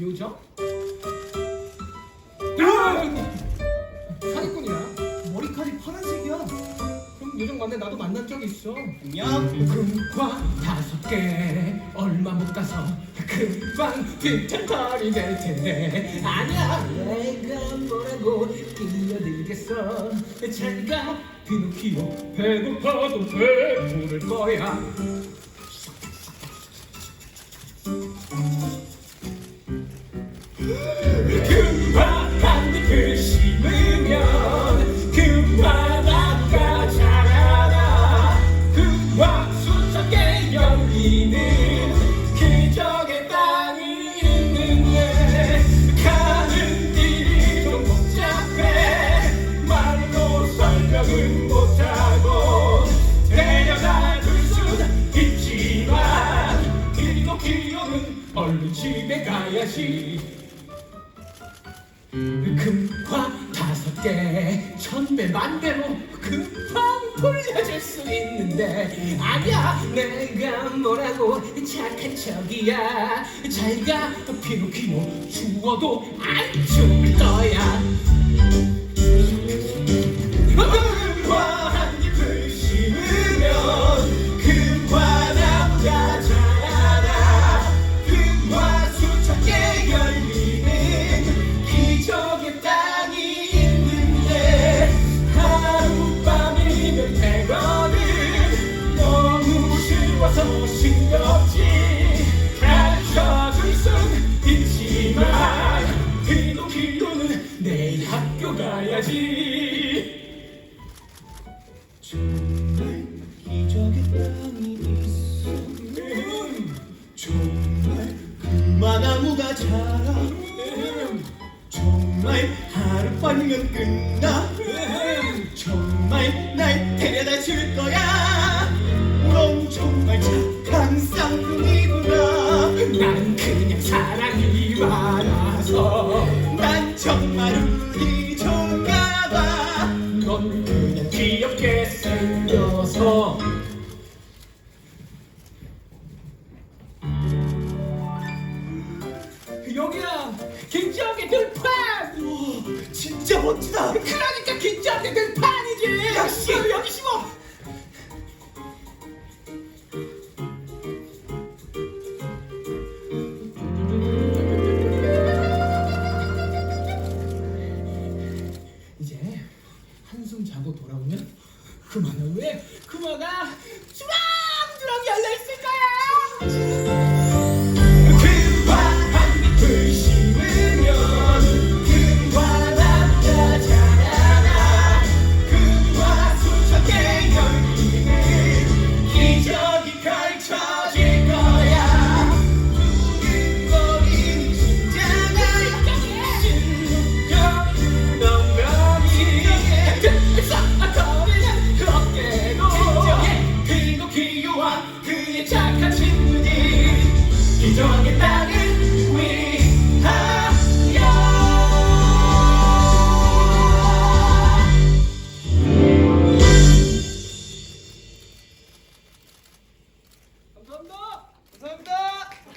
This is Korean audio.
요정? 아! 사기꾼이야. 머리카락이 파란색이야. 그럼 요정 맞네. 나도 만난 적 있어. 안녕. 금과 다섯 개 얼마 못 가서 금방 뒷털이 될 텐데 아니야 내가 뭐라고 끼어들겠어 잘가 피노키오 배고파도 배부를 거야 얼른 집에 가야지. 금화 다섯 개 천배 만배로 금방 돌려줄 수 있는데. 아니야 내가 뭐라고 착한 척이야. 잘가 피노키오 주워도 안 죽을 거야 내일 학교 가야지 정말 기적의 땅이 있어. 음, 정말 금마나무가 자라. 음, 정말 하룻밤이면 끝나. 음. 정말 날 데려다 줄 거야. 넌 정말 착한 쌍둥이구나. 난 그냥 난 정말 운이 좋은가 봐. 넌 그냥 귀엽게 생겨서 여기야 김지혁의 들판 우와, 진짜 멋지다. 그러니까 그마가 주렁주렁 열려 있을 거야.